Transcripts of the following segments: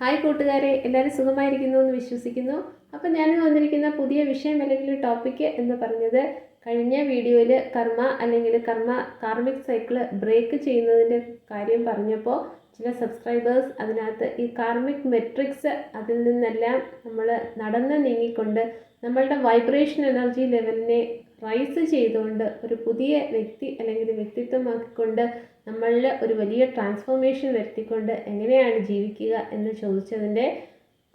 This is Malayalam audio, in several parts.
ഹായ് കൂട്ടുകാരെ എല്ലാവരും സുഖമായിരിക്കുന്നു എന്ന് വിശ്വസിക്കുന്നു. അപ്പോൾ ഞാൻ വന്നിരിക്കുന്ന പുതിയ വിഷയം അല്ലെങ്കിൽ ടോപ്പിക്ക് എന്ന് പറഞ്ഞത് കഴിഞ്ഞ വീഡിയോയിൽ കർമ്മ അല്ലെങ്കിൽ കർമ്മ കാർമിക് സൈക്കിൾ ബ്രേക്ക് ചെയ്യുന്നതിന്റെ കാര്യം പറഞ്ഞപ്പോൾ ചില സബ്സ്ക്രൈബേഴ്സ് അതിനകത്ത് ഈ കാർമിക് മെട്രിക്സ് അതിൽ നിന്നെല്ലാം നമ്മൾ നടന്ന് നീങ്ങിക്കൊണ്ട് നമ്മളുടെ വൈബ്രേഷൻ എനർജി ലെവലിനെ റൈസ് ചെയ്തുകൊണ്ട് ഒരു പുതിയ വ്യക്തി അല്ലെങ്കിൽ വ്യക്തിത്വമാക്കിക്കൊണ്ട് നമ്മളിൽ ഒരു വലിയ ട്രാൻസ്ഫോർമേഷൻ വരുത്തിക്കൊണ്ട് എങ്ങനെയാണ് ജീവിക്കുക എന്ന് ചോദിച്ചതിന്റെ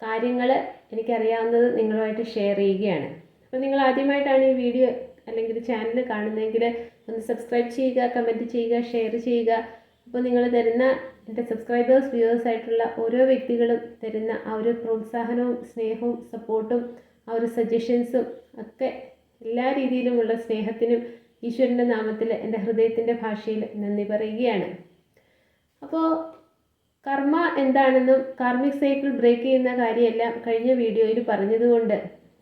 കാര്യങ്ങൾ എനിക്കറിയാവുന്നത് നിങ്ങളുമായിട്ട് ഷെയർ ചെയ്യുകയാണ്. അപ്പോൾ നിങ്ങൾ ആദ്യമായിട്ടാണ് ഈ വീഡിയോ അല്ലെങ്കിൽ ചാനൽ കാണുന്നതെങ്കിൽ ഒന്ന് സബ്സ്ക്രൈബ് ചെയ്യുക കമന്റ് ചെയ്യുക ഷെയർ ചെയ്യുക. അപ്പോൾ നിങ്ങൾ തരുന്ന എന്റെ സബ്സ്ക്രൈബേഴ്സ് വ്യൂവേഴ്സ് ആയിട്ടുള്ള ഓരോ വ്യക്തികളും തരുന്ന ആ ഒരു പ്രോത്സാഹനവും സ്നേഹവും സപ്പോർട്ടും ആ ഒരു സജഷൻസും ഒക്കെ എല്ലാ രീതിയിലുമുള്ള സ്നേഹത്തിനും ഈശ്വരന്റെ നാമത്തിൽ എന്റെ ഹൃദയത്തിന്റെ ഭാഷയിൽ നന്ദി പറയുകയാണ്. അപ്പോൾ കർമ്മ എന്താണെന്നും കാർമിക് സൈക്കിൾ ബ്രേക്ക് ചെയ്യുന്ന കാര്യമെല്ലാം കഴിഞ്ഞ വീഡിയോയിൽ പറഞ്ഞതുകൊണ്ട്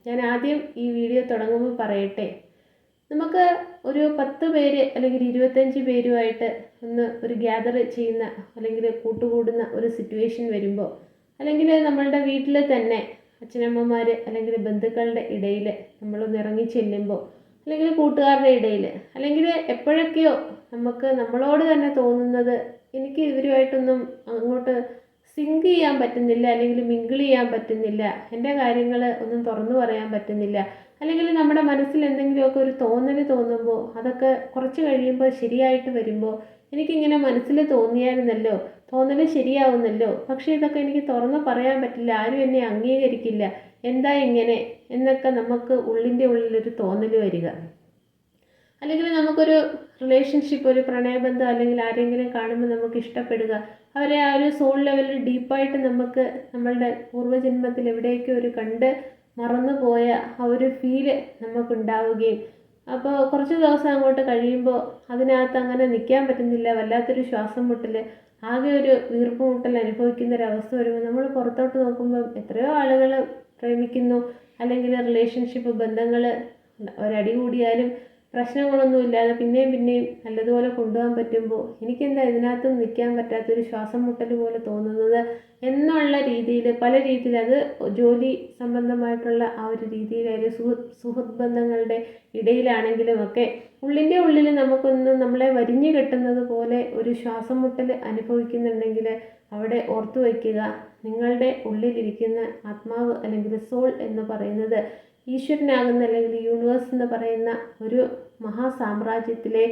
ഞാൻ ആദ്യം ഈ വീഡിയോ തുടങ്ങുമ്പോൾ പറയട്ടെ. നമുക്ക് ഒരു പത്ത് പേര് അല്ലെങ്കിൽ ഇരുപത്തഞ്ച് പേരുമായിട്ട് ഒന്ന് ഒരു ഗ്യാദർ ചെയ്യുന്ന അല്ലെങ്കിൽ കൂട്ടുകൂടുന്ന ഒരു സിറ്റുവേഷൻ വരുമ്പോൾ അല്ലെങ്കിൽ നമ്മളുടെ വീട്ടിൽ തന്നെ അച്ഛനമ്മമാർ അല്ലെങ്കിൽ ബന്ധുക്കളുടെ ഇടയിൽ നമ്മളൊന്ന് ഇറങ്ങി ചെല്ലുമ്പോൾ അല്ലെങ്കിൽ കൂട്ടുകാരുടെ ഇടയിൽ. അല്ലെങ്കിൽ എപ്പോഴൊക്കെയോ നമുക്ക് നമ്മളോട് തന്നെ തോന്നുന്നത് എനിക്ക് ഇവരുമായിട്ടൊന്നും അങ്ങോട്ട് സിങ്ക് ചെയ്യാൻ പറ്റുന്നില്ല അല്ലെങ്കിൽ മിങ്കിൾ ചെയ്യാൻ പറ്റുന്നില്ല എന്റെ കാര്യങ്ങൾ ഒന്നും തുറന്നു പറയാൻ പറ്റുന്നില്ല അല്ലെങ്കിൽ നമ്മുടെ മനസ്സിൽ എന്തെങ്കിലുമൊക്കെ ഒരു തോന്നൽ തോന്നുമ്പോൾ അതൊക്കെ കുറച്ച് കഴിയുമ്പോൾ ശരിയായിട്ട് വരുമ്പോൾ എനിക്കിങ്ങനെ മനസ്സിൽ തോന്നിയായിരുന്നല്ലോ തോന്നൽ ശരിയാവുന്നല്ലോ പക്ഷേ ഇതൊക്കെ എനിക്ക് തുറന്ന് പറയാൻ പറ്റില്ല ആരും എന്നെ അംഗീകരിക്കില്ല എന്താ ഇങ്ങനെ എന്നൊക്കെ നമുക്ക് ഉള്ളിന്റെ ഉള്ളിലൊരു തോന്നൽ വരിക. അല്ലെങ്കിൽ നമുക്കൊരു റിലേഷൻഷിപ്പ് ഒരു പ്രണയബന്ധം അല്ലെങ്കിൽ ആരെങ്കിലും കാണുമ്പോൾ നമുക്ക് ഇഷ്ടപ്പെടുക. അവരെ ആ ഒരു സോൾ ലെവലിൽ ഡീപ്പായിട്ട് നമുക്ക് നമ്മളുടെ പൂർവജന്മത്തിൽ എവിടെയൊക്കെ ഒരു കണ്ട് മറന്നുപോയ ആ ഒരു ഫീൽ നമുക്കുണ്ടാവുകയും. അപ്പോൾ കുറച്ച് ദിവസം അങ്ങോട്ട് കഴിയുമ്പോൾ അതിനകത്ത് അങ്ങനെ നിൽക്കാൻ പറ്റുന്നില്ല. വല്ലാത്തൊരു ശ്വാസം മുട്ടൽ ആകെ ഒരു വീർപ്പ് മുട്ടൽ അനുഭവിക്കുന്ന ഒരു അവസ്ഥ വരുമ്പോൾ നമ്മൾ പുറത്തോട്ട് നോക്കുമ്പോൾ എത്രയോ ആളുകൾ പ്രേമിക്കുന്നു. അല്ലെങ്കിൽ റിലേഷൻഷിപ്പ് ബന്ധങ്ങൾ ഒരടി കൂടിയാലും പ്രശ്നങ്ങളൊന്നുമില്ലാതെ പിന്നെയും പിന്നെയും നല്ലതുപോലെ കൊണ്ടുപോകാൻ പറ്റുമ്പോൾ എനിക്കെന്താ ഇതിനകത്തും നിൽക്കാൻ പറ്റാത്തൊരു ശ്വാസം മുട്ടൽ പോലെ തോന്നുന്നത് എന്നുള്ള രീതിയിൽ പല രീതിയിൽ അത് ജോലി സംബന്ധമായിട്ടുള്ള ആ ഒരു രീതിയിലായാലും സുഹൃത്ത് സുഹൃത്ത് ബന്ധങ്ങളുടെ ഇടയിലാണെങ്കിലും ഒക്കെ ഉള്ളിന്റെ ഉള്ളിൽ നമുക്കൊന്ന് നമ്മളെ വരിഞ്ഞു കെട്ടുന്നത് പോലെ ഒരു ശ്വാസം മുട്ടൽ അനുഭവിക്കുന്നുണ്ടെങ്കിൽ അവിടെ ഓർത്തു വയ്ക്കുക. നിങ്ങളുടെ ഉള്ളിലിരിക്കുന്ന ആത്മാവ് അല്ലെങ്കിൽ സോൾ എന്ന് പറയുന്നത് ഈശ്വരനാകുന്ന അല്ലെങ്കിൽ യൂണിവേഴ്സ് എന്ന് പറയുന്ന ഒരു മഹാസാമ്രാജ്യത്തിലെ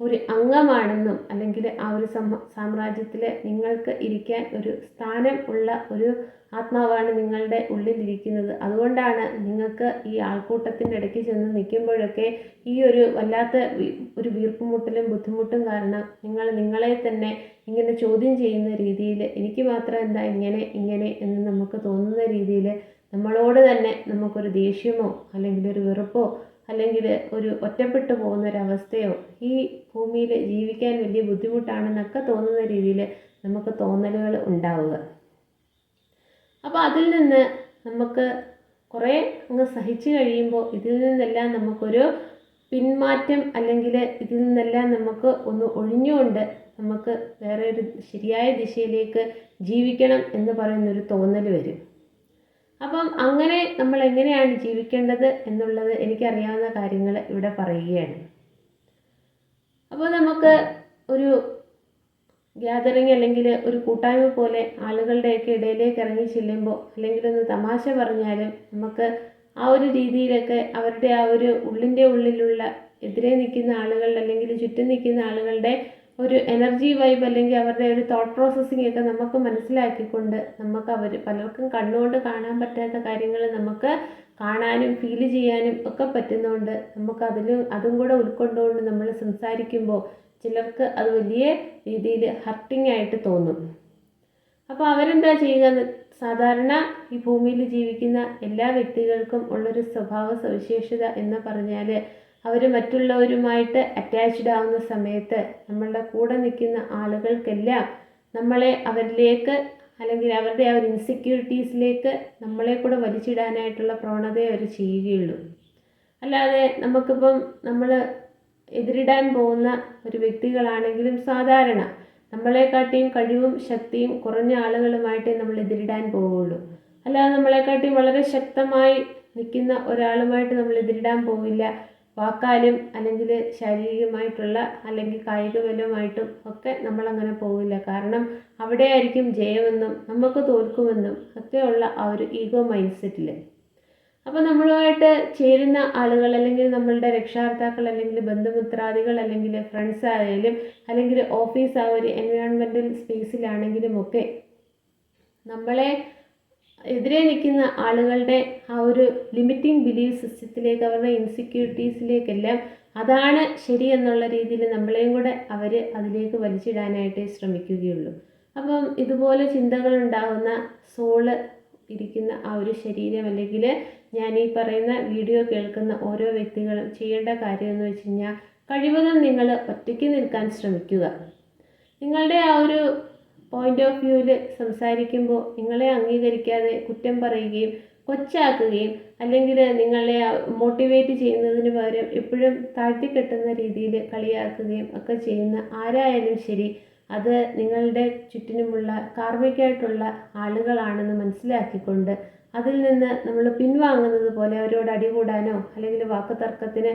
ഒരു അംഗമാണെന്നും അല്ലെങ്കിൽ ആ ഒരു സാമ്രാജ്യത്തിൽ നിങ്ങൾക്ക് ഇരിക്കാൻ ഒരു സ്ഥാനം ഉള്ള ഒരു ആത്മാവാണ് നിങ്ങളുടെ ഉള്ളിലിരിക്കുന്നത്. അതുകൊണ്ടാണ് നിങ്ങൾക്ക് ഈ ആൾക്കൂട്ടത്തിന്റെ ഇടയ്ക്ക് ചെന്ന് നിൽക്കുമ്പോഴൊക്കെ ഈ ഒരു വല്ലാത്ത ഒരു വീർപ്പുമുട്ടലും ബുദ്ധിമുട്ടും കാരണം നിങ്ങൾ നിങ്ങളെ തന്നെ ഇങ്ങനെ ചോദ്യം ചെയ്യുന്ന രീതിയിൽ എനിക്ക് മാത്രം എന്താ ഇങ്ങനെ ഇങ്ങനെ എന്ന് നമുക്ക് തോന്നുന്ന രീതിയിൽ നമ്മളോട് തന്നെ നമുക്കൊരു ദേഷ്യമോ അല്ലെങ്കിൽ ഒരു വെറുപ്പോ അല്ലെങ്കിൽ ഒരു ഒറ്റപ്പെട്ടു പോകുന്ന അവസ്ഥയോ ഈ ഭൂമിയിൽ ജീവിക്കാൻ വലിയ ബുദ്ധിമുട്ടാണെന്നൊക്കെ തോന്നുന്ന രീതിയിൽ നമുക്ക് തോന്നലുകൾ ഉണ്ടാവുക. അപ്പോൾ അതിൽ നിന്ന് നമുക്ക് കുറേ അങ്ങ് സഹിച്ചു കഴിയുമ്പോൾ ഇതിൽ നിന്നെല്ലാം നമുക്കൊരു പിന്മാറ്റം അല്ലെങ്കിൽ ഇതിൽ നിന്നെല്ലാം നമുക്ക് ഒന്ന് ഒഴിഞ്ഞുകൊണ്ട് നമുക്ക് വേറെ ഒരു ശരിയായ ദിശയിലേക്ക് ജീവിക്കണം എന്ന് പറയുന്നൊരു തോന്നൽ വരും. അപ്പം അങ്ങനെ നമ്മൾ എങ്ങനെയാണ് ജീവിക്കേണ്ടത് എന്നുള്ളത് എനിക്കറിയാവുന്ന കാര്യങ്ങൾ ഇവിടെ പറയുകയാണ്. അപ്പോൾ നമുക്ക് ഒരു ഗ്യാതറിങ് അല്ലെങ്കിൽ ഒരു കൂട്ടായ്മ പോലെ ആളുകളുടെയൊക്കെ ഇടയിലേക്ക് ഇറങ്ങി ചെല്ലുമ്പോൾ അല്ലെങ്കിൽ ഒന്ന് തമാശ പറഞ്ഞാലും നമുക്ക് ആ ഒരു രീതിയിലൊക്കെ അവരുടെ ആ ഒരു ഉള്ളിന്റെ ഉള്ളിലുള്ള എതിരെ നിൽക്കുന്ന ആളുകളുടെ അല്ലെങ്കിൽ ചുറ്റും നിൽക്കുന്ന ആളുകളുടെ ഒരു എനർജി വൈബ് അല്ലെങ്കിൽ അവരുടെ ഒരു തോട്ട് പ്രോസസ്സിംഗ് ഒക്കെ നമുക്ക് മനസ്സിലാക്കിക്കൊണ്ട് നമുക്ക് അവർ പലർക്കും കണ്ണുകൊണ്ട് കാണാൻ പറ്റാത്ത കാര്യങ്ങൾ നമുക്ക് കാണാനും ഫീൽ ചെയ്യാനും ഒക്കെ പറ്റുന്നതുകൊണ്ട് നമുക്ക് അതിലും അതും കൂടെ ഉൾക്കൊണ്ടുകൊണ്ട് നമ്മൾ സംസാരിക്കുമ്പോൾ ചിലർക്ക് അത് വലിയ രീതിയിൽ ഹർട്ടിംഗ് ആയിട്ട് തോന്നും. അപ്പോൾ അവരെന്താ ചെയ്യുക സാധാരണ ഈ ഭൂമിയിൽ ജീവിക്കുന്ന എല്ലാ വ്യക്തികൾക്കും ഉള്ളൊരു സ്വഭാവ സവിശേഷത എന്ന് പറഞ്ഞാൽ അവർ മറ്റുള്ളവരുമായിട്ട് അറ്റാച്ച്ഡ് ആവുന്ന സമയത്ത് നമ്മളുടെ കൂടെ നിൽക്കുന്ന ആളുകൾക്കെല്ലാം നമ്മളെ അവരിലേക്ക് അല്ലെങ്കിൽ അവരുടെ ആ ഒരു ഇൻസെക്യൂരിറ്റീസിലേക്ക് നമ്മളെ കൂടെ വലിച്ചിടാനായിട്ടുള്ള പ്രവണതയെ അവർ ചെയ്യുകയുള്ളൂ. അല്ലാതെ നമുക്കിപ്പം നമ്മൾ എതിരിടാൻ പോകുന്ന ഒരു വ്യക്തികളാണെങ്കിലും സാധാരണ നമ്മളെക്കാട്ടിയും കഴിവും ശക്തിയും കുറഞ്ഞ ആളുകളുമായിട്ടേ നമ്മൾ എതിരിടാൻ പോവുള്ളൂ. അല്ലാതെ നമ്മളെക്കാട്ടിയും വളരെ ശക്തമായി നിൽക്കുന്ന ഒരാളുമായിട്ട് നമ്മൾ എതിരിടാൻ പോവില്ല. വാക്കാലും അല്ലെങ്കിൽ ശാരീരികമായിട്ടുള്ള അല്ലെങ്കിൽ കായിക ബലവുമായിട്ടും ഒക്കെ നമ്മളങ്ങനെ പോവില്ല. കാരണം അവിടെ ആയിരിക്കും ജയമെന്നും നമുക്ക് തോൽക്കുമെന്നും ഒക്കെയുള്ള ആ ഒരു ഈഗോ മൈൻഡ് സെറ്റിൽ അപ്പോൾ നമ്മളുമായിട്ട് ചേരുന്ന ആളുകൾ അല്ലെങ്കിൽ നമ്മളുടെ രക്ഷാകർത്താക്കൾ അല്ലെങ്കിൽ ബന്ധുമിത്രാദികൾ അല്ലെങ്കിൽ ഫ്രണ്ട്സ് ആയാലും അല്ലെങ്കിൽ ഓഫീസ് ആ ഒരു എൻവയോൺമെന്റൽ സ്പേസിലാണെങ്കിലും ഒക്കെ നമ്മളെ എതിരെ നിൽക്കുന്ന ആളുകളുടെ ആ ഒരു ലിമിറ്റിംഗ് ബിലീഫ് സിസ്റ്റത്തിലേക്ക് അവരുടെ ഇൻസെക്യൂരിറ്റീസിലേക്കെല്ലാം അതാണ് ശരി എന്നുള്ള രീതിയിൽ നമ്മളെയും കൂടെ അവർ അതിലേക്ക് വലിച്ചിടാനായിട്ടേ ശ്രമിക്കുകയുള്ളൂ. അപ്പം ഇതുപോലെ ചിന്തകൾ ഉണ്ടാകുന്ന സോൾ ഇരിക്കുന്ന ആ ഒരു ശരീരം അല്ലെങ്കിൽ ഞാൻ ഈ പറയുന്ന വീഡിയോ കേൾക്കുന്ന ഓരോ വ്യക്തികളും ചെയ്യേണ്ട കാര്യം എന്ന് വെച്ച് കഴിഞ്ഞാൽ കഴിവതും നിങ്ങൾ ഒറ്റയ്ക്ക് നിൽക്കാൻ ശ്രമിക്കുക. നിങ്ങളുടെ ആ ഒരു പോയിന്റ് ഓഫ് വ്യൂവിൽ സംസാരിക്കുമ്പോൾ നിങ്ങളെ അംഗീകരിക്കാതെ കുറ്റം പറയുകയും കൊച്ചാക്കുകയും അല്ലെങ്കിൽ നിങ്ങളെ മോട്ടിവേറ്റ് ചെയ്യുന്നതിന് പകരം എപ്പോഴും താഴ്ത്തിക്കെട്ടുന്ന രീതിയിൽ കളിയാക്കുകയും ഒക്കെ ചെയ്യുന്ന ആരായാലും ശരി അത് നിങ്ങളുടെ ചുറ്റിനുമുള്ള കാർമ്മികമായിട്ടുള്ള ആളുകളാണെന്ന് മനസ്സിലാക്കിക്കൊണ്ട് അതിൽ നിന്ന് നമ്മൾ പിൻവാങ്ങുന്നത് പോലെ അവരോട് അടികൂടാനോ അല്ലെങ്കിൽ വാക്കുതർക്കത്തിന്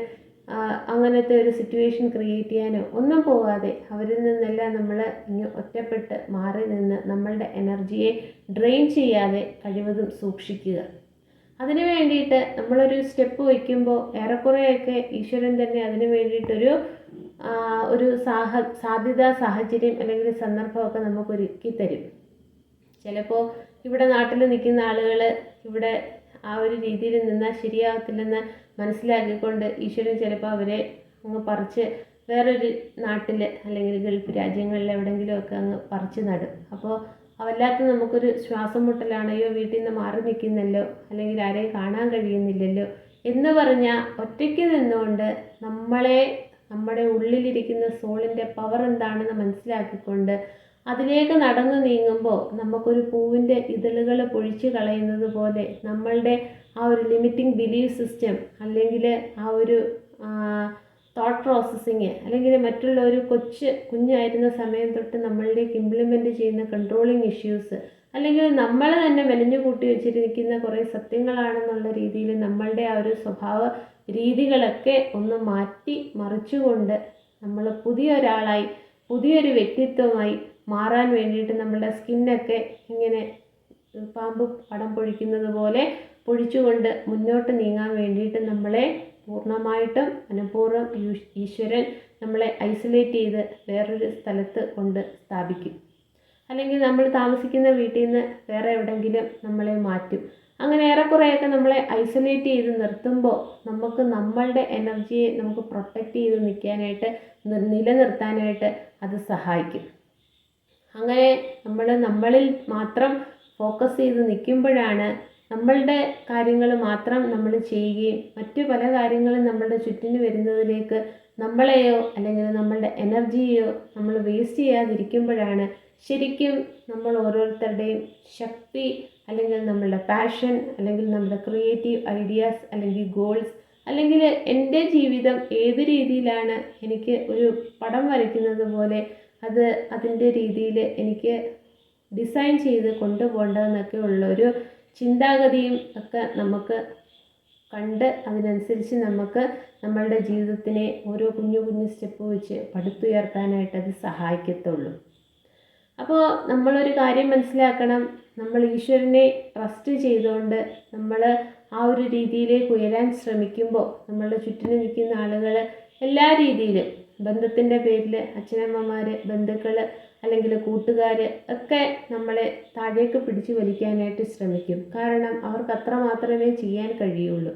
അങ്ങനത്തെ ഒരു സിറ്റുവേഷൻ ക്രിയേറ്റ് ചെയ്യാനോ ഒന്നും പോകാതെ അവരിൽ നിന്നെല്ലാം നമ്മൾ ഇങ്ങ് ഒറ്റപ്പെട്ട് മാറി നിന്ന് നമ്മളുടെ എനർജിയെ ഡ്രെയിൻ ചെയ്യാതെ കഴിവതും സൂക്ഷിക്കുക. അതിനു വേണ്ടിയിട്ട് നമ്മളൊരു സ്റ്റെപ്പ് വയ്ക്കുമ്പോൾ ഏറെക്കുറെയൊക്കെ ഈശ്വരൻ തന്നെ അതിന് വേണ്ടിയിട്ടൊരു ഒരു സാഹ സാധ്യത സാഹചര്യം അല്ലെങ്കിൽ സന്ദർഭമൊക്കെ നമുക്ക് ഒരുക്കി തരും. ചിലപ്പോൾ ഇവിടെ നാട്ടിൽ നിൽക്കുന്ന ആളുകൾ ഇവിടെ ആ ഒരു രീതിയിൽ നിന്നാൽ ശരിയാകത്തില്ലെന്ന് മനസ്സിലാക്കിക്കൊണ്ട് ഈശ്വരൻ ചിലപ്പോൾ അവരെ അങ്ങ് പറിച്ച് വേറൊരു നാട്ടിൽ അല്ലെങ്കിൽ ഗൾഫ് രാജ്യങ്ങളിൽ എവിടെയെങ്കിലുമൊക്കെ അങ്ങ് പറിച്ച് നടും. അപ്പോൾ അവല്ലാത്ത നമുക്കൊരു ശ്വാസം മുട്ടലാണയോ വീട്ടിൽ നിന്ന് മാറി നിൽക്കുന്നല്ലോ അല്ലെങ്കിൽ ആരെയും കാണാൻ കഴിയുന്നില്ലല്ലോ എന്ന് പറഞ്ഞാൽ ഒറ്റയ്ക്ക് നിന്നുകൊണ്ട് നമ്മളെ നമ്മുടെ ഉള്ളിലിരിക്കുന്ന സോളിന്റെ പവർ എന്താണെന്ന് മനസ്സിലാക്കിക്കൊണ്ട് അതിലേക്ക് നടന്നു നീങ്ങുമ്പോൾ നമുക്കൊരു പൂവിന്റെ ഇതളുകൾ പൊഴിച്ചു കളയുന്നത് പോലെ നമ്മളുടെ ആ ഒരു ലിമിറ്റിംഗ് ബിലീഫ് സിസ്റ്റം അല്ലെങ്കിൽ ആ ഒരു തോട്ട് പ്രോസസ്സിങ് അല്ലെങ്കിൽ മറ്റുള്ള ഒരു കൊച്ച് കുഞ്ഞായിരുന്ന സമയം തൊട്ട് നമ്മളിലേക്ക് ഇംപ്ലിമെന്റ് ചെയ്യുന്ന കൺട്രോളിങ് ഇഷ്യൂസ് അല്ലെങ്കിൽ നമ്മൾ തന്നെ മെനഞ്ഞു കൂട്ടി വെച്ചിരിക്കുന്ന കുറേ സത്യങ്ങളാണെന്നുള്ള രീതിയിൽ നമ്മളുടെ ആ ഒരു സ്വഭാവ രീതികളൊക്കെ ഒന്ന് മാറ്റി മറിച്ചുകൊണ്ട് നമ്മൾ പുതിയ ഒരാളായി പുതിയൊരു വ്യക്തിത്വമായി മാറാൻ വേണ്ടിയിട്ട് നമ്മളുടെ സ്കിന്നൊക്കെ ഇങ്ങനെ പാമ്പ് പടം പൊഴിക്കുന്നത് പോലെ പൊഴിച്ചുകൊണ്ട് മുന്നോട്ട് നീങ്ങാൻ വേണ്ടിയിട്ട് നമ്മളെ പൂർണമായിട്ടും മനഃപൂർവം ഈശ്വരൻ നമ്മളെ ഐസൊലേറ്റ് ചെയ്ത് വേറൊരു സ്ഥലത്ത് കൊണ്ട് സ്ഥാപിക്കും. അല്ലെങ്കിൽ നമ്മൾ താമസിക്കുന്ന വീട്ടിൽ നിന്ന് വേറെ എവിടെയെങ്കിലും നമ്മളെ മാറ്റും. അങ്ങനെ ഏറെക്കുറെയൊക്കെ നമ്മളെ ഐസൊലേറ്റ് ചെയ്ത് നിർത്തുമ്പോൾ നമുക്ക് നമ്മളുടെ എനർജിയെ നമുക്ക് പ്രൊട്ടക്റ്റ് ചെയ്ത് നിൽക്കാനായിട്ട് നിലനിർത്താനായിട്ട് അത് സഹായിക്കും. അങ്ങനെ നമ്മൾ നമ്മളിൽ മാത്രം ഫോക്കസ് ചെയ്ത് നിൽക്കുമ്പോഴാണ് നമ്മളുടെ കാര്യങ്ങൾ മാത്രം നമ്മൾ ചെയ്യുകയും മറ്റു പല കാര്യങ്ങളും നമ്മളുടെ ചുറ്റിന് വരുന്നതിലേക്ക് നമ്മളെയോ അല്ലെങ്കിൽ നമ്മളുടെ എനർജിയെയോ നമ്മൾ വേസ്റ്റ് ചെയ്യാതിരിക്കുമ്പോഴാണ് ശരിക്കും നമ്മൾ ഓരോരുത്തരുടെയും ശക്തി അല്ലെങ്കിൽ നമ്മളുടെ പാഷൻ അല്ലെങ്കിൽ നമ്മുടെ ക്രിയേറ്റീവ് ഐഡിയാസ് അല്ലെങ്കിൽ ഗോൾസ് അല്ലെങ്കിൽ എന്റെ ജീവിതം ഏത് രീതിയിലാണ് എനിക്ക് ഒരു പടം വരയ്ക്കുന്നത് പോലെ അത് അതിന്റെ രീതിയിൽ എനിക്ക് ഡിസൈൻ ചെയ്ത് കൊണ്ടുപോകേണ്ടതെന്നൊക്കെ ഉള്ളൊരു ചിന്താഗതിയും ഒക്കെ നമുക്ക് കണ്ട് അതിനനുസരിച്ച് നമുക്ക് നമ്മളുടെ ജീവിതത്തിനെ ഓരോ കുഞ്ഞു കുഞ്ഞു സ്റ്റെപ്പ് വെച്ച് പടുത്തുയർത്താനായിട്ട് അത് സഹായിക്കത്തുള്ളൂ. അപ്പോൾ നമ്മളൊരു കാര്യം മനസ്സിലാക്കണം. നമ്മൾ ഈശ്വരനെ ട്രസ്റ്റ് ചെയ്തുകൊണ്ട് നമ്മൾ ആ ഒരു രീതിയിലേക്ക് ഉയരാൻ ശ്രമിക്കുമ്പോൾ നമ്മളുടെ ചുറ്റിനും നിൽക്കുന്ന ആളുകൾ എല്ലാ രീതിയിലും ബന്ധത്തിന്റെ പേരിൽ അച്ഛനമ്മമാർ ബന്ധുക്കൾ അല്ലെങ്കിൽ കൂട്ടുകാർ ഒക്കെ നമ്മളെ താഴേക്ക് പിടിച്ചു വലിക്കാനായിട്ട് ശ്രമിക്കും. കാരണം അവർക്ക് അത്ര മാത്രമേ ചെയ്യാൻ കഴിയുള്ളൂ.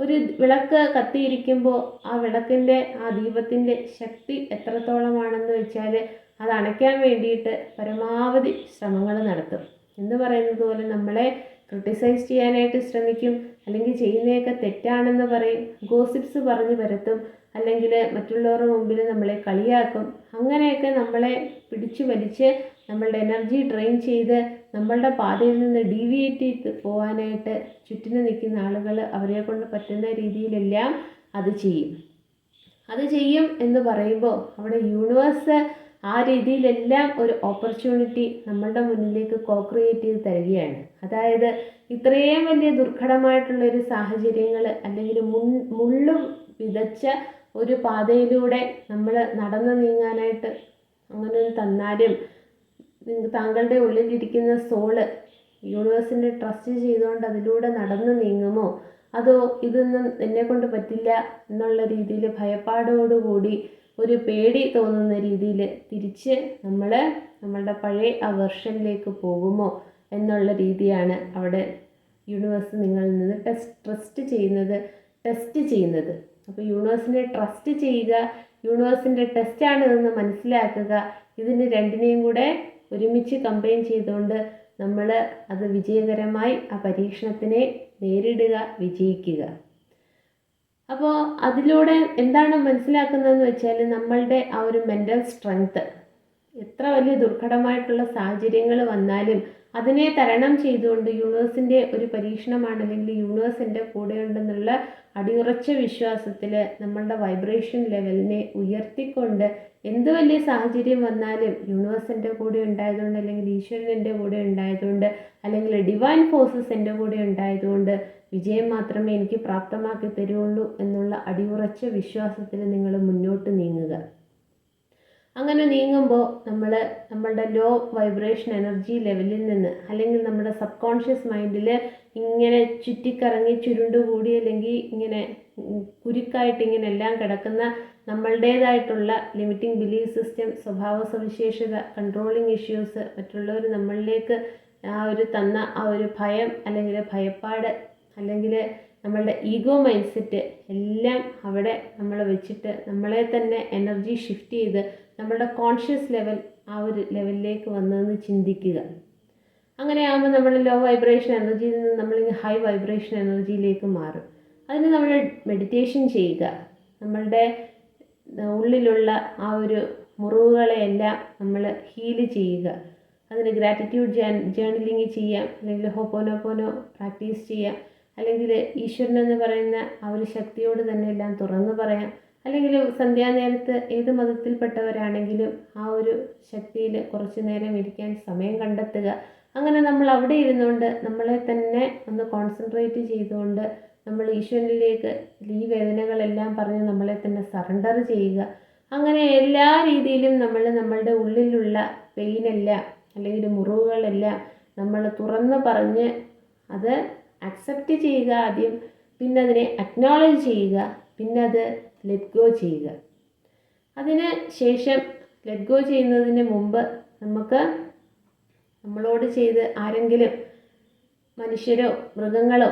ഒരു വിളക്ക് കത്തിയിരിക്കുമ്പോൾ ആ വിളക്കിന്റെ ആ ദീപത്തിന്റെ ശക്തി എത്രത്തോളമാണെന്ന് വെച്ചാൽ അത് അണയ്ക്കാൻ വേണ്ടിയിട്ട് പരമാവധി ശ്രമങ്ങൾ നടത്തും. എന്ന് പറയുന്നത് പോലെ നമ്മളെ ക്രിട്ടിസൈസ് ചെയ്യാനായിട്ട് ശ്രമിക്കും. അല്ലെങ്കിൽ ചെയ്യുന്നതൊക്കെ തെറ്റാണെന്ന് പറയും. ഗോസിപ്സ് പറഞ്ഞു പരത്തും. അല്ലെങ്കിൽ മറ്റുള്ളവരുടെ മുമ്പിൽ നമ്മളെ കളിയാക്കും. അങ്ങനെയൊക്കെ നമ്മളെ പിടിച്ചു വലിച്ച് നമ്മളുടെ എനർജി ഡ്രെയിൻ ചെയ്ത് നമ്മളുടെ പാതയിൽ നിന്ന് ഡീവിയേറ്റ് ചെയ്ത് പോകാനായിട്ട് ചുറ്റിന് നിൽക്കുന്ന ആളുകൾ അവരെ കൊണ്ട് പറ്റുന്ന രീതിയിലെല്ലാം അത് ചെയ്യും. അത് ചെയ്യും എന്ന് പറയുമ്പോൾ അവിടെ യൂണിവേഴ്സ് ആ രീതിയിലെല്ലാം ഒരു ഓപ്പർച്യൂണിറ്റി നമ്മളുടെ മുന്നിലേക്ക് കോക്രിയേറ്റ് ചെയ്ത് തരികയാണ്. അതായത് ഇത്രയും വലിയ ദുർഘടമായിട്ടുള്ളൊരു സാഹചര്യങ്ങൾ അല്ലെങ്കിൽ മുൻ മുള്ളും വിതച്ച ഒരു പാതയിലൂടെ നമ്മൾ നടന്നു നീങ്ങാനായിട്ട് അങ്ങനെ ഒരു തന്നാലും താങ്കളുടെ ഉള്ളിലിരിക്കുന്ന സോൾ യൂണിവേഴ്സിനെ ട്രസ്റ്റ് ചെയ്തുകൊണ്ട് അതിലൂടെ നടന്നു നീങ്ങുമോ? അതോ ഇതൊന്നും എന്നെ കൊണ്ട് പറ്റില്ല എന്നുള്ള രീതിയിൽ ഭയപ്പാടോടുകൂടി ഒരു പേടി തോന്നുന്ന രീതിയിൽ തിരിച്ച് നമ്മൾ നമ്മളുടെ പഴയ ആ വെർഷനിലേക്ക് പോകുമോ എന്നുള്ള രീതിയാണ് അവിടെ യൂണിവേഴ്സ് നിങ്ങളിൽ നിന്ന് ടെസ്റ്റ് ട്രസ്റ്റ് ചെയ്യുന്നത് ടെസ്റ്റ് ചെയ്യുന്നത്. അപ്പോൾ യൂണിവേഴ്സിനെ ട്രസ്റ്റ് ചെയ്യുക യൂണിവേഴ്സിന്റെ ടെസ്റ്റാണ് ഇതെന്ന് മനസ്സിലാക്കുക ഇതിന് രണ്ടിനെയും കൂടെ ഒരുമിച്ച് കമ്പൈൻ ചെയ്തുകൊണ്ട് നമ്മൾ അത് വിജയകരമായി ആ പരീക്ഷണത്തിനെ നേരിടുക വിജയിക്കുക. അപ്പോൾ അതിലൂടെ എന്താണ് മനസ്സിലാക്കുന്നതെന്ന് വെച്ചാൽ നമ്മളുടെ ആ ഒരു മെന്റൽ സ്ട്രെങ്ത്ത് എത്ര വലിയ ദുർഘടമായിട്ടുള്ള സാഹചര്യങ്ങൾ വന്നാലും അതിനെ തരണം ചെയ്തുകൊണ്ട് യൂണിവേഴ്സിന്റെ ഒരു പരീക്ഷണമാണ് അല്ലെങ്കിൽ യൂണിവേഴ്സ് എന്റെ കൂടെയുണ്ടെന്നുള്ള അടിയുറച്ച വിശ്വാസത്തിൽ നമ്മളുടെ വൈബ്രേഷൻ ലെവലിനെ ഉയർത്തിക്കൊണ്ട് എന്ത് വലിയ സാഹചര്യം വന്നാലും യൂണിവേഴ്സ് എന്റെ കൂടെ ഉണ്ടായതുകൊണ്ട് അല്ലെങ്കിൽ ഈശ്വരൻ എന്റെ കൂടെ ഉണ്ടായതുകൊണ്ട് അല്ലെങ്കിൽ ഡിവൈൻ ഫോഴ്സസ് എന്റെ കൂടെ ഉണ്ടായതുകൊണ്ട് വിജയം മാത്രമേ എനിക്ക് പ്രാപ്തമാക്കി തരുള്ളൂ എന്നുള്ള അടിയുറച്ച വിശ്വാസത്തിൽ നിങ്ങൾ മുന്നോട്ട് നീങ്ങുക. അങ്ങനെ നീങ്ങുമ്പോൾ നമ്മൾ നമ്മളുടെ ലോ വൈബ്രേഷൻ എനർജി ലെവലിൽ നിന്ന് അല്ലെങ്കിൽ നമ്മുടെ സബ് കോൺഷ്യസ് മൈൻഡിൽ ഇങ്ങനെ ചുറ്റിക്കറങ്ങി ചുരുണ്ടുകൂടി അല്ലെങ്കിൽ ഇങ്ങനെ കുരുക്കായിട്ട് ഇങ്ങനെ എല്ലാം കിടക്കുന്ന നമ്മളുടേതായിട്ടുള്ള ലിമിറ്റിംഗ് ബിലീഫ് സിസ്റ്റം സ്വഭാവ സവിശേഷത കൺട്രോളിങ് ഇഷ്യൂസ് മറ്റുള്ളവർ നമ്മളിലേക്ക് ആ ഒരു തന്ന ആ ഒരു ഭയം അല്ലെങ്കിൽ ഭയപ്പാട് അല്ലെങ്കിൽ നമ്മളുടെ ഈഗോ മൈൻഡ് സെറ്റ് എല്ലാം അവിടെ നമ്മൾ വെച്ചിട്ട് നമ്മളെ തന്നെ എനർജി ഷിഫ്റ്റ് ചെയ്ത് നമ്മളുടെ കോൺഷ്യസ് ലെവൽ ആ ഒരു ലെവലിലേക്ക് വന്നതെന്ന് ചിന്തിക്കുക. അങ്ങനെ ആകുമ്പോൾ നമ്മൾ ലോ വൈബ്രേഷൻ എനർജിയിൽ നിന്ന് നമ്മൾ ഹൈ വൈബ്രേഷൻ എനർജിയിലേക്ക് മാറും. അതിന് നമ്മൾ മെഡിറ്റേഷൻ ചെയ്യുക. നമ്മളുടെ ഉള്ളിലുള്ള ആ ഒരു മുറിവുകളെയെല്ലാം നമ്മൾ ഹീൽ ചെയ്യുക. അതിന് ഗ്രാറ്റിറ്റ്യൂഡ് ജേർണലിങ് ചെയ്യാം. അല്ലെങ്കിൽ ഹോപ്പോനോപ്പോനോ പ്രാക്ടീസ് ചെയ്യാം. അല്ലെങ്കിൽ ഈശ്വരനെന്ന് പറയുന്ന ആ ഒരു ശക്തിയോട് തന്നെ എല്ലാം തുറന്നു പറയാം. അല്ലെങ്കിൽ സന്ധ്യാനേരത്ത് ഏത് മതത്തിൽപ്പെട്ടവരാണെങ്കിലും ആ ഒരു ശക്തിയിൽ കുറച്ച് നേരം ഇരിക്കാൻ സമയം കണ്ടെത്തുക. അങ്ങനെ നമ്മൾ അവിടെ ഇരുന്നുകൊണ്ട് നമ്മളെ തന്നെ ഒന്ന് കോൺസെൻട്രേറ്റ് ചെയ്തുകൊണ്ട് നമ്മൾ ഈശ്വരനിലേക്ക് ഈ വേദനകളെല്ലാം പറഞ്ഞ് നമ്മളെ തന്നെ സറണ്ടർ ചെയ്യുക. അങ്ങനെ എല്ലാ രീതിയിലും നമ്മൾ നമ്മളുടെ ഉള്ളിലുള്ള പെയിനെല്ലാം അല്ലെങ്കിൽ മുറിവുകളെല്ലാം നമ്മൾ തുറന്ന് പറഞ്ഞ് അത് അക്സെപ്റ്റ് ചെയ്യുക ആദ്യം. പിന്നെ അതിനെ അക്നോളജ് ചെയ്യുക. പിന്നെ അത് ലെറ്റ് ഗോ ചെയ്യുക. അതിന് ശേഷം ലെറ്റ് ഗോ ചെയ്യുന്നതിന് മുമ്പ് നമുക്ക് നമ്മളോട് ചെയ്ത് ആരെങ്കിലും മനുഷ്യരോ മൃഗങ്ങളോ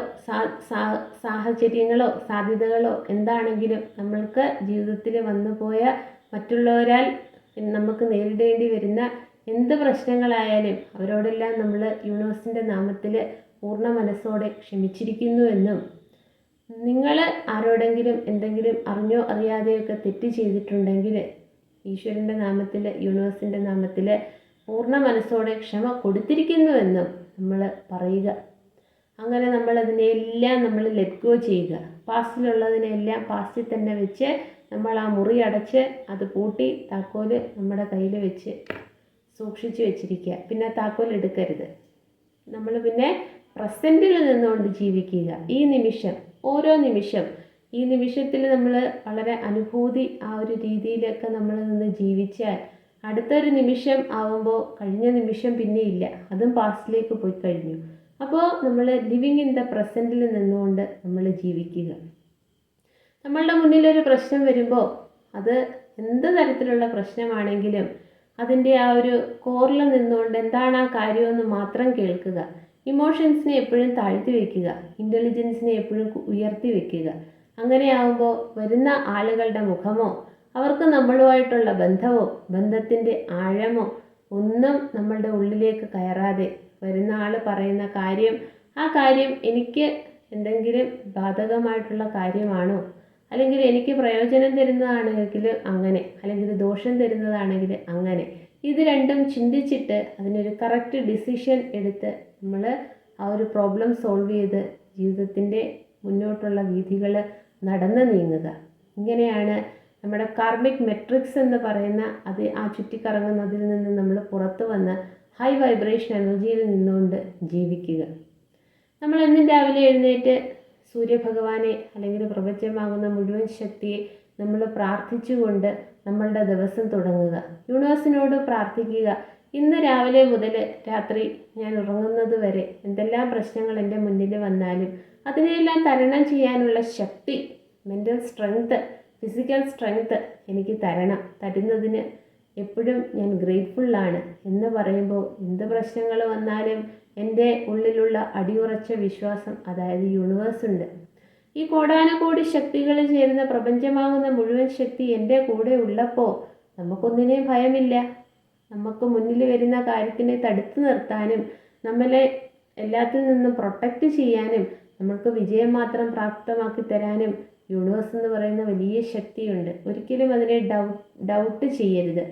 സാഹചര്യങ്ങളോ സാധ്യതകളോ എന്താണെങ്കിലും നമ്മൾക്ക് ജീവിതത്തിൽ വന്നുപോയ മറ്റുള്ളവരാൽ നമുക്ക് നേരിടേണ്ടി വരുന്ന എന്ത് പ്രശ്നങ്ങളായാലും അവരോടെല്ലാം നമ്മൾ യൂണിവേഴ്സിന്റെ നാമത്തിൽ പൂർണ മനസ്സോടെ ക്ഷമിച്ചിരിക്കുന്നു എന്നും നിങ്ങൾ ആരോടെങ്കിലും എന്തെങ്കിലും അറിഞ്ഞോ അറിയാതെയൊക്കെ തെറ്റ് ചെയ്തിട്ടുണ്ടെങ്കിൽ ഈശ്വരന്റെ നാമത്തിൽ യൂണിവേഴ്സിന്റെ നാമത്തിൽ പൂർണ മനസ്സോടെ ക്ഷമ കൊടുത്തിരിക്കുന്നുവെന്നും നമ്മൾ പറയുക. അങ്ങനെ നമ്മൾ നമ്മൾ ലെറ്റ് ഗോ ചെയ്യുക. പാസ്റ്റിലുള്ളതിനെല്ലാം പാസ്റ്റിൽ തന്നെ വെച്ച് നമ്മൾ ആ മുറി അടച്ച് അത് പൂട്ടി താക്കോൽ നമ്മുടെ കയ്യിൽ വെച്ച് സൂക്ഷിച്ച് വെച്ചിരിക്കുക. പിന്നെ താക്കോൽ എടുക്കരുത്. നമ്മൾ പിന്നെ പ്രസന്റിൽ നിന്നുകൊണ്ട് ജീവിക്കുക. ഈ നിമിഷം ഓരോ നിമിഷം ഈ നിമിഷത്തിൽ നമ്മൾ വളരെ അനുഭൂതി ആ ഒരു രീതിയിലൊക്കെ നമ്മൾ നിന്ന് ജീവിച്ചാൽ അടുത്തൊരു നിമിഷം ആവുമ്പോൾ കഴിഞ്ഞ നിമിഷം പിന്നെ ഇല്ല. അതും പാസ്റ്റിലേക്ക് പോയി കഴിഞ്ഞു. അപ്പോൾ നമ്മൾ ലിവിങ് ഇൻ ദ പ്രസന്റിൽ നിന്നുകൊണ്ട് നമ്മൾ ജീവിക്കുക. നമ്മളുടെ മുന്നിലൊരു പ്രശ്നം വരുമ്പോൾ അത് എന്ത് തരത്തിലുള്ള പ്രശ്നമാണെങ്കിലും അതിന്റെ ആ ഒരു കോറിൽ നിന്നുകൊണ്ട് എന്താണ് ആ കാര്യമെന്ന് മാത്രം കേൾക്കുക. ഇമോഷൻസിനെ എപ്പോഴും താഴ്ത്തി വയ്ക്കുക ഇന്റലിജൻസിനെ എപ്പോഴും ഉയർത്തി വയ്ക്കുക അങ്ങനെയാവുമ്പോൾ വരുന്ന ആളുകളുടെ മുഖമോ അവർക്ക് നമ്മളുമായിട്ടുള്ള ബന്ധമോ ബന്ധത്തിന്റെ ആഴമോ ഒന്നും നമ്മളുടെ ഉള്ളിലേക്ക് കയറാതെ വരുന്ന ആൾ പറയുന്ന കാര്യം ആ കാര്യം എനിക്ക് എന്തെങ്കിലും ബാധകമായിട്ടുള്ള കാര്യമാണോ? അല്ലെങ്കിൽ എനിക്ക് പ്രയോജനം തരുന്നതാണെങ്കിൽ അങ്ങനെ അല്ലെങ്കിൽ ദോഷം തരുന്നതാണെങ്കിൽ അങ്ങനെ. ഇത് രണ്ടും ചിന്തിച്ചിട്ട് അതിനൊരു കറക്റ്റ് ഡിസിഷൻ എടുത്ത് നമ്മൾ ആ ഒരു പ്രോബ്ലം സോൾവ് ചെയ്ത് ജീവിതത്തിന്റെ മുന്നോട്ടുള്ള വീഥികൾ നടന്നു നീങ്ങുക. ഇങ്ങനെയാണ് നമ്മുടെ കാർമിക് മെട്രിക്സ് എന്ന് പറയുന്ന അത് ആ ചുറ്റിക്കറങ്ങുന്നതിൽ നിന്ന് നമ്മൾ പുറത്തു വന്ന് ഹൈ വൈബ്രേഷൻ എനർജിയിൽ നിന്നുകൊണ്ട് ജീവിക്കുക. നമ്മൾ എന്നും രാവിലെ എഴുന്നേറ്റ് സൂര്യഭഗവാനെ അല്ലെങ്കിൽ പ്രപഞ്ചമാകുന്ന മുഴുവൻ ശക്തിയെ നമ്മൾ പ്രാർത്ഥിച്ചുകൊണ്ട് നമ്മളുടെ ദിവസം തുടങ്ങുക. യൂണിവേഴ്സിനോട് പ്രാർത്ഥിക്കുക. ഇന്ന് രാവിലെ മുതൽ രാത്രി ഞാൻ ഉറങ്ങുന്നത് വരെ എന്തെല്ലാം പ്രശ്നങ്ങൾ എന്റെ മുന്നിൽ വന്നാലും അതിനെയെല്ലാം തരണം ചെയ്യാനുള്ള ശക്തി മെന്റൽ സ്ട്രെങ്ത് ഫിസിക്കൽ സ്ട്രെങ്ത് എനിക്ക് തരണം. തരുന്നതിന് എപ്പോഴും ഞാൻ ഗ്രേറ്റ്ഫുള്ളാണ് എന്ന് പറയുമ്പോൾ എന്ത് പ്രശ്നങ്ങൾ വന്നാലും എന്റെ ഉള്ളിലുള്ള അടിയുറച്ച വിശ്വാസം അതായത് യൂണിവേഴ്സ് ഉണ്ട്. ഈ കോടാനുകോടി ശക്തികൾ ചേരുന്ന പ്രപഞ്ചമാകുന്ന മുഴുവൻ ശക്തി എന്റെ കൂടെ ഉള്ളപ്പോൾ നമുക്കൊന്നിനെയും ഭയമില്ല. നമുക്ക് മുന്നിൽ വരുന്ന കാര്യത്തിനെ തടുത്തു നിർത്താനും നമ്മളെ എല്ലാത്തിൽ നിന്നും പ്രൊട്ടക്റ്റ് ചെയ്യാനും നമ്മൾക്ക് വിജയം മാത്രം പ്രാപ്തമാക്കി തരാനും യൂണിവേഴ്സ് എന്ന് പറയുന്ന വലിയ ശക്തിയുണ്ട്. ഒരിക്കലും അതിനെ ഡൗട്ട് ഡൗട്ട് ചെയ്യരുത്.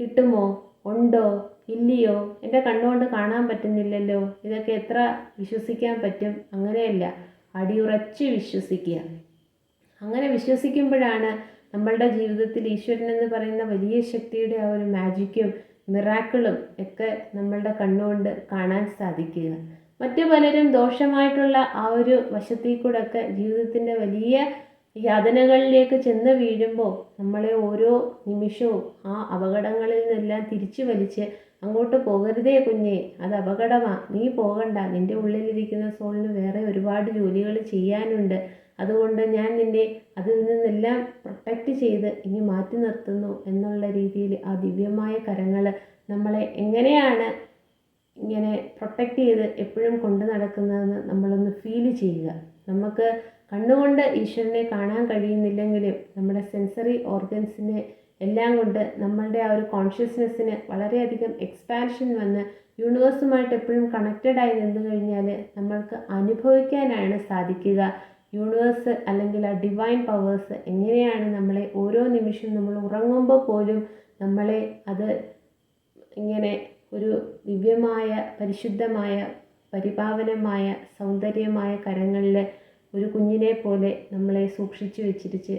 കിട്ടുമോ? ഉണ്ടോ? ഇല്ലയോ? എന്റെ കണ്ണുകൊണ്ട് കാണാൻ പറ്റുന്നില്ലല്ലോ? ഇതൊക്കെ എത്ര വിശ്വസിക്കാൻ പറ്റും? അങ്ങനെയല്ല. അടിയുറച്ച് വിശ്വസിക്കുക. അങ്ങനെ വിശ്വസിക്കുമ്പോഴാണ് നമ്മളുടെ ജീവിതത്തിൽ ഈശ്വരൻ എന്ന് പറയുന്ന വലിയ ശക്തിയുടെ ആ ഒരു മാജിക്കും മിറാക്കിളും ഒക്കെ നമ്മളുടെ കണ്ണുകൊണ്ട് കാണാൻ സാധിക്കുക. മറ്റു പലരും ദോഷമായിട്ടുള്ള ആ ഒരു വശത്തിൽ കൂടെയൊക്കെ ജീവിതത്തിന്റെ വലിയ യാതനകളിലേക്ക് ചെന്ന് വീഴുമ്പോൾ നമ്മളെ ഓരോ നിമിഷവും ആ അപകടങ്ങളിൽ നിന്നെല്ലാം തിരിച്ചു വലിച്ച് അങ്ങോട്ട് പോകരുതേ കുഞ്ഞേ അത് അപകടമാണ് നീ പോകണ്ട. നിന്റെ ഉള്ളിലിരിക്കുന്ന സോളിന് വേറെ ഒരുപാട് ജോലികൾ ചെയ്യാനുണ്ട്. അതുകൊണ്ട് ഞാൻ നിന്നെ അതിൽ നിന്നെല്ലാം പ്രൊട്ടക്റ്റ് ചെയ്ത് ഇനി മാറ്റി നിർത്തുന്നു എന്നുള്ള രീതിയിൽ ആ ദിവ്യമായ കരങ്ങൾ നമ്മളെ എങ്ങനെയാണ് ഇങ്ങനെ പ്രൊട്ടക്റ്റ് ചെയ്ത് എപ്പോഴും കൊണ്ടു നടക്കുന്നതെന്ന് നമ്മളൊന്ന് ഫീൽ ചെയ്യുക. നമുക്ക് കണ്ണുകൊണ്ട് ഈശ്വരനെ കാണാൻ കഴിയുന്നില്ലെങ്കിലും നമ്മുടെ സെൻസറി ഓർഗൻസിനെ എല്ലാം കൊണ്ട് നമ്മളുടെ ആ ഒരു കോൺഷ്യസ്നെസ്സിന് വളരെയധികം എക്സ്പാൻഷൻ വന്ന് യൂണിവേഴ്സുമായിട്ട് എപ്പോഴും കണക്റ്റഡ് ആയി നിന്ന് കഴിഞ്ഞാൽ നമ്മൾക്ക് അനുഭവിക്കാനാണ് സാധിക്കുക. യൂണിവേഴ്സ് അല്ലെങ്കിൽ ആ ഡിവൈൻ പവേഴ്സ് എങ്ങനെയാണ് നമ്മളെ ഓരോ നിമിഷം നമ്മൾ ഉറങ്ങുമ്പോൾ പോലും നമ്മളെ അത് ഇങ്ങനെ ഒരു ദിവ്യമായ പരിശുദ്ധമായ പരിപാവനമായ സൗന്ദര്യമായ കരങ്ങളിൽ ഒരു കുഞ്ഞിനെ പോലെ നമ്മളെ സൂക്ഷിച്ചു വെച്ചിരിച്ച്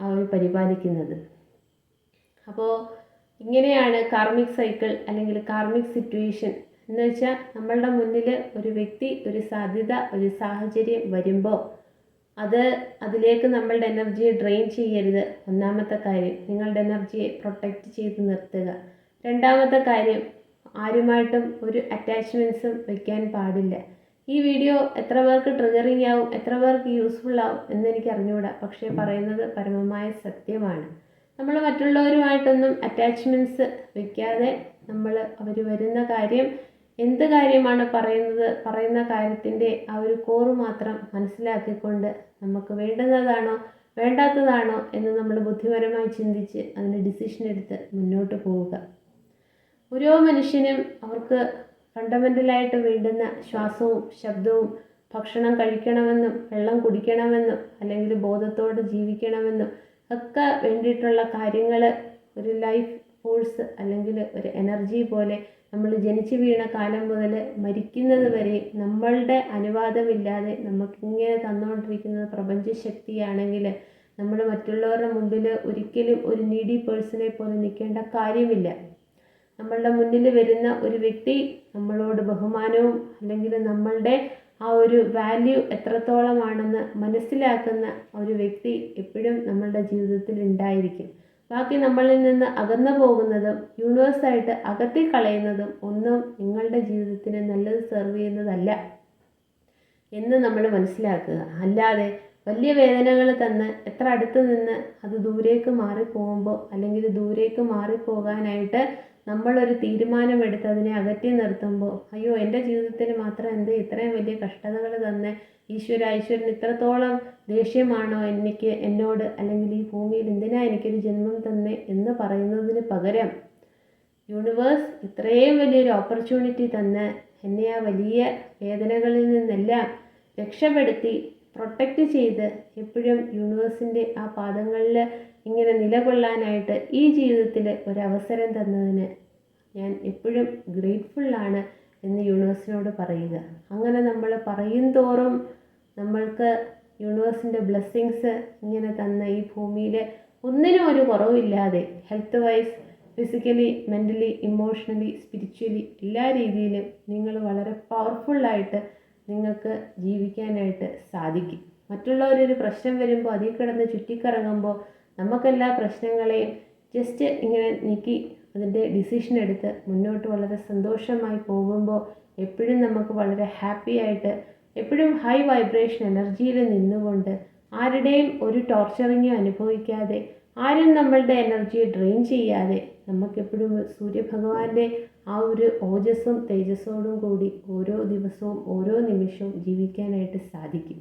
അവർ പരിപാലിക്കുന്നത്. അപ്പോൾ ഇങ്ങനെയാണ് കാർമിക് സൈക്കിൾ അല്ലെങ്കിൽ കാർമിക് സിറ്റുവേഷൻ എന്ന് വെച്ചാൽ നമ്മളുടെ മുന്നിൽ ഒരു വ്യക്തി ഒരു സാധ്യത ഒരു സാഹചര്യം വരുമ്പോൾ അത് അതിലേക്ക് നമ്മളുടെ എനർജിയെ ഡ്രെയിൻ ചെയ്യരുത്. ഒന്നാമത്തെ കാര്യം നിങ്ങളുടെ എനർജിയെ പ്രൊട്ടക്റ്റ് ചെയ്ത് നിർത്തുക. രണ്ടാമത്തെ കാര്യം ആരുമായിട്ടും ഒരു അറ്റാച്ച്മെന്റ്സും വയ്ക്കാൻ പാടില്ല. ഈ വീഡിയോ എത്ര പേർക്ക് ട്രിഗറിങ് ആവും എത്ര പേർക്ക് യൂസ്ഫുൾ ആവും എന്ന് എനിക്ക് അറിഞ്ഞുകൂടാ പക്ഷേ പറയുന്നത് പരമമായ സത്യമാണ്. നമ്മൾ മറ്റുള്ളവരുമായിട്ടൊന്നും അറ്റാച്ച്മെന്റ്സ് വയ്ക്കാതെ നമ്മൾ അവർ വരുന്ന കാര്യം എന്ത് കാര്യമാണ് പറയുന്നത്? പറയുന്ന കാര്യത്തിന്റെ ആ ഒരു കോറ് മാത്രം മനസ്സിലാക്കിക്കൊണ്ട് നമുക്ക് വേണ്ടുന്നതാണോ? വേണ്ടാത്തതാണോ? എന്ന് നമ്മൾ ബുദ്ധിപരമായി ചിന്തിച്ച് അതിന് ഡിസിഷൻ എടുത്ത് മുന്നോട്ട് പോവുക. ഓരോ മനുഷ്യനും അവർക്ക് ഫണ്ടമെന്റലായിട്ട് വേണ്ടുന്ന ശ്വാസവും ശബ്ദവും ഭക്ഷണം കഴിക്കണമെന്നും വെള്ളം കുടിക്കണമെന്നും അല്ലെങ്കിൽ ബോധത്തോടെ ജീവിക്കണമെന്നും ഒക്കെ വേണ്ടിയിട്ടുള്ള കാര്യങ്ങൾ ഒരു ലൈഫ് ഫോഴ്സ് അല്ലെങ്കിൽ ഒരു എനർജി പോലെ നമ്മൾ ജനിച്ചു വീണ കാലം മുതൽ മരിക്കുന്നത് വരെ നമ്മളുടെ അനുവാദമില്ലാതെ നമുക്കിങ്ങനെ തന്നുകൊണ്ടിരിക്കുന്നത് പ്രപഞ്ചശക്തിയാണെങ്കിൽ നമ്മൾ മറ്റുള്ളവരുടെ മുമ്പിൽ ഒരിക്കലും ഒരു നീഡി പേഴ്സണെ പോലെ നിൽക്കേണ്ട കാര്യമില്ല. നമ്മളുടെ മുന്നിൽ വരുന്ന ഒരു വ്യക്തി നമ്മളോട് ബഹുമാനവും അല്ലെങ്കിൽ നമ്മളുടെ ആ ഒരു വാല്യൂ എത്രത്തോളമാണെന്ന് മനസ്സിലാക്കുന്ന ഒരു വ്യക്തി എപ്പോഴും നമ്മളുടെ ജീവിതത്തിൽ ഉണ്ടായിരിക്കും. ബാക്കി നമ്മളിൽ നിന്ന് അകന്നു പോകുന്നതും യൂണിവേഴ്സായിട്ട് അകത്തി കളയുന്നതും ഒന്നും നിങ്ങളുടെ ജീവിതത്തിന് നല്ലത് സെർവ് ചെയ്യുന്നതല്ല എന്ന് നമ്മൾ മനസ്സിലാക്കുക. അല്ലാതെ വലിയ വേദനകൾ തന്ന് എത്ര അടുത്ത് നിന്ന് അത് ദൂരേക്ക് മാറിപ്പോകുമ്പോൾ അല്ലെങ്കിൽ ദൂരേക്ക് മാറിപ്പോകാനായിട്ട് നമ്മളൊരു തീരുമാനമെടുത്ത് അതിനെ അകറ്റി നിർത്തുമ്പോൾ അയ്യോ എന്റെ ജീവിതത്തിൽ മാത്രം എന്ത് ഇത്രയും വലിയ കഷ്ടതകൾ തന്നെ ഈശ്വര ഈശ്വരൻ ഇത്രത്തോളം ദേഷ്യമാണോ എനിക്ക് എന്നോട്? അല്ലെങ്കിൽ ഈ ഭൂമിയിൽ എന്തിനാ എനിക്കൊരു ജന്മം തന്നെ എന്ന് പറയുന്നതിന് പകരം യൂണിവേഴ്സ് ഇത്രയും വലിയൊരു ഓപ്പർച്യൂണിറ്റി തന്ന് എന്നെ ആ വലിയ വേദനകളിൽ നിന്നെല്ലാം രക്ഷപ്പെടുത്തി പ്രൊട്ടക്റ്റ് ചെയ്ത് എപ്പോഴും യൂണിവേഴ്സിന്റെ ആ പാദങ്ങളിൽ ഇങ്ങനെ നിലകൊള്ളാനായിട്ട് ഈ ജീവിതത്തിൽ ഒരവസരം തന്നതിന് ഞാൻ എപ്പോഴും ഗ്രേറ്റ്ഫുള്ളാണ് എന്ന് യൂണിവേഴ്സിനോട് പറയുക. അങ്ങനെ നമ്മൾ പറയും തോറും നമ്മൾക്ക് യൂണിവേഴ്സിന്റെ ബ്ലെസ്സിങ്സ് ഇങ്ങനെ തന്ന ഈ ഭൂമിയിൽ ഒന്നിനും ഒരു കുറവില്ലാതെ health wise physically mentally emotionally spiritually എല്ലാ രീതിയിലും നിങ്ങൾ വളരെ പവർഫുള്ളായിട്ട് നിങ്ങൾക്ക് ജീവിക്കാനായിട്ട് സാധിക്കും. മറ്റുള്ളവരൊരു പ്രശ്നം വരുമ്പോൾ അതിൽ കിടന്ന് ചുറ്റിക്കറങ്ങുമ്പോൾ നമുക്കെല്ലാ പ്രശ്നങ്ങളെയും ജസ്റ്റ് ഇങ്ങനെ നീക്കി അതിന്റെ ഡിസിഷൻ എടുത്ത് മുന്നോട്ട് വളരെ സന്തോഷമായി പോകുമ്പോൾ എപ്പോഴും നമുക്ക് വളരെ ഹാപ്പി ആയിട്ട് എപ്പോഴും ഹൈ വൈബ്രേഷൻ എനർജിയിൽ നിന്നുകൊണ്ട് ആരുടെയും ഒരു ടോർച്ചറിങ്ങും അനുഭവിക്കാതെ ആരും നമ്മളുടെ എനർജിയെ ഡ്രെയിൻ ചെയ്യാതെ നമുക്കെപ്പോഴും സൂര്യഭഗവാന്റെ ആ ഒരു ഓജസ്സും തേജസ്സോടും കൂടി ഓരോ ദിവസവും ഓരോ നിമിഷവും ജീവിക്കാനായിട്ട് സാധിക്കും.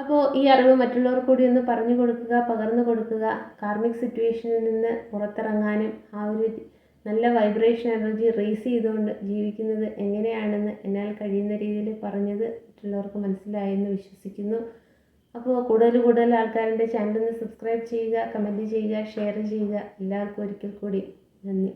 അപ്പോൾ ഈ അറിവ് മറ്റുള്ളവർ കൂടി ഒന്ന് പറഞ്ഞു കൊടുക്കുക പകർന്നു കൊടുക്കുക. കാർമിക് സിറ്റുവേഷനിൽ നിന്ന് പുറത്തിറങ്ങാനും ആ ഒരു നല്ല വൈബ്രേഷൻ എനർജി റേസ് ചെയ്തുകൊണ്ട് ജീവിക്കുന്നത് എങ്ങനെയാണെന്ന് എന്നാൽ കഴിയുന്ന രീതിയിൽ പറഞ്ഞത് മറ്റുള്ളവർക്ക് മനസ്സിലായെന്ന് വിശ്വസിക്കുന്നു. അപ്പോൾ കൂടുതൽ കൂടുതൽ ആൾക്കാരുടെ ചാനൽ ഒന്ന് സബ്സ്ക്രൈബ് ചെയ്യുക കമന്റ് ചെയ്യുക ഷെയർ ചെയ്യുക. എല്ലാവർക്കും ഒരിക്കൽ കൂടി നന്ദി.